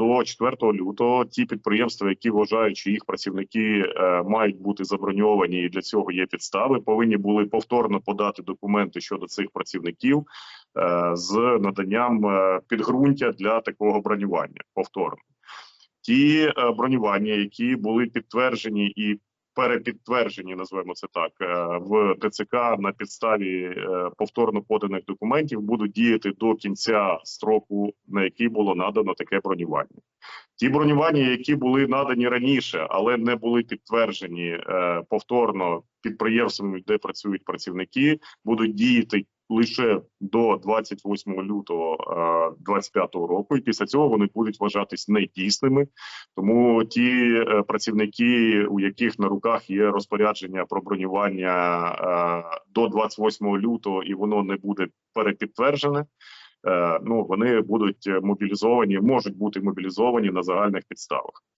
до 4 лютого ті підприємства, які вважають, що їх працівники е, мають бути заброньовані, і для цього є підстави, повинні були повторно подати документи щодо цих працівників е, з наданням е, підґрунтя для такого бронювання. Повторно ті бронювання, які були підтверджені і перепідтверджені, назвемо це так, е, в ТЦК на підставі е, повторно поданих документів, будуть діяти до кінця строку, на який було надано таке бронювання. Ті бронювання, які були надані раніше, але не були підтверджені е, повторно підприємствами, де працюють працівники, будуть діяти лише до 28 лютого 2025 року, і після цього вони будуть вважатись недійсними. Тому ті е, працівники, у яких на руках є розпорядження про бронювання е, до 28 лютого, і воно не буде перепідтверджене. е, Ну вони будуть мобілізовані, можуть бути мобілізовані на загальних підставах.